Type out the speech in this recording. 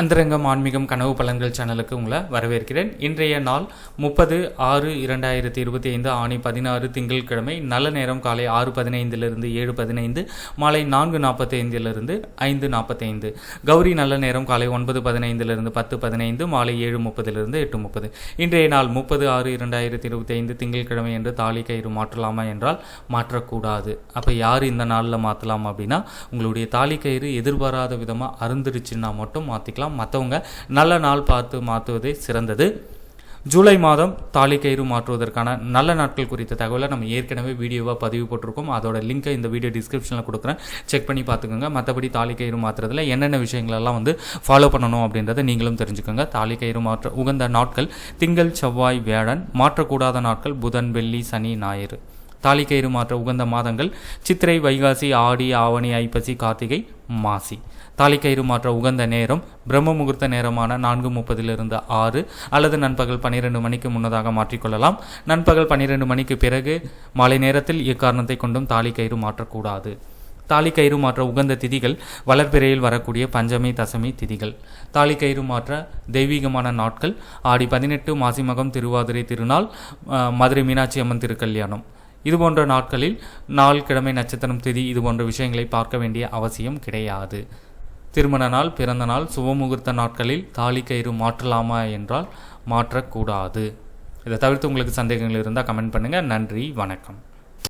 அந்தரங்கம் ஆன்மீகம் கனவு பலன்கள் சேனலுக்கு உங்களை வரவேற்கிறேன். இன்றைய நாள் முப்பது ஆறு இரண்டாயிரத்தி இருபத்தி ஐந்து ஆணி பதினாறு திங்கட்கிழமை நல்ல நேரம் காலை ஆறு பதினைந்திலிருந்து ஏழு பதினைந்து மாலை நான்கு நாற்பத்தைந்திலிருந்து ஐந்து நாற்பத்தைந்து. கௌரி நல்ல நேரம் காலை ஒன்பது பதினைந்திலிருந்து பத்து பதினைந்து மாலை ஏழு முப்பதிலிருந்து எட்டு முப்பது. இன்றைய நாள் முப்பது ஆறு இரண்டாயிரத்தி இருபத்தி ஐந்து திங்கட்கிழமை என்று தாலி கயிறு மாற்றலாமா என்றால் மாற்றக்கூடாது. அப்போ யார் இந்த நாளில் மாற்றலாம் அப்படின்னா உங்களுடைய தாலி கயிறு எதிர்பாராத விதமாக அருந்துருச்சுன்னா மட்டும் மாற்றிக்கலாம் மற்றவங்க நல்ல நாள் பார்த்து மாற்றுவதே சிறந்தது. ஜூலை மாதம் தாலி கயிறு மாற்றுவதற்கான நல்ல நாட்கள் குறித்த தகவலை நம்ம ஏற்கனவே வீடியோவாக பதிவு போட்டிருக்கோம். அதோட லிங்கை இந்த வீடியோ டிஸ்கிரிப்ஷனில் கொடுக்குறேன். செக் பண்ணி பார்த்துக்கோங்க. மற்றபடி தாலி கயிறு மாற்றுறதுல என்னென்ன விஷயங்களெல்லாம் வந்து ஃபாலோ பண்ணணும் அப்படின்றத நீங்களும் தெரிஞ்சுக்கோங்க. தாலி கயிறு மாற்ற உகந்த நாட்கள் திங்கள் செவ்வாய் வியாழன் மாற்றக்கூடாத நாட்கள் புதன் வெள்ளி சனி ஞாயிறு. தாலி கயிறு மாற்ற உகந்த மாதங்கள். சித்திரை வைகாசி ஆடி ஆவணி ஐப்பசி கார்த்திகை மாசி. தாலிக்கயிறு மாற்ற உகந்த நேரம். பிரம்ம முகூர்த்த நேரமான நான்கு முப்பதிலிருந்து ஆறு அல்லது நண்பகல் பன்னிரெண்டு மணிக்கு முன்னதாக மாற்றிக்கொள்ளலாம். நண்பகல் பன்னிரெண்டு மணிக்கு பிறகு மாலை நேரத்தில் இக்காரணத்தை கொண்டும் தாலிக்கயிறு மாற்றக்கூடாது. தாலிக்கயிறு மாற்ற உகந்த திதிகள் வளர்பிறையில் வரக்கூடிய பஞ்சமி தசமி திதிகள். தாலிக்கயிறு மாற்ற தெய்வீகமான நாட்கள். ஆடி பதினெட்டு மாசிமகம் திருவாதிரை திருநாள் மதுரை மீனாட்சி அம்மன் திருக்கல்யாணம். இது போன்ற நாட்களில் நாள் கிழமை நட்சத்திரம் திதி இது போன்ற விஷயங்களை பார்க்க வேண்டிய அவசியம் கிடையாது. திருமண நாள் பிறந்த நாள் சுபமுகூர்த்த நாட்களில் தாலி கயிறு மாற்றலாமா என்றால் மாற்றக்கூடாது. இதை தவிர்த்து உங்களுக்கு சந்தேகங்கள் இருந்தால் கமெண்ட் பண்ணுங்கள் நன்றி வணக்கம்.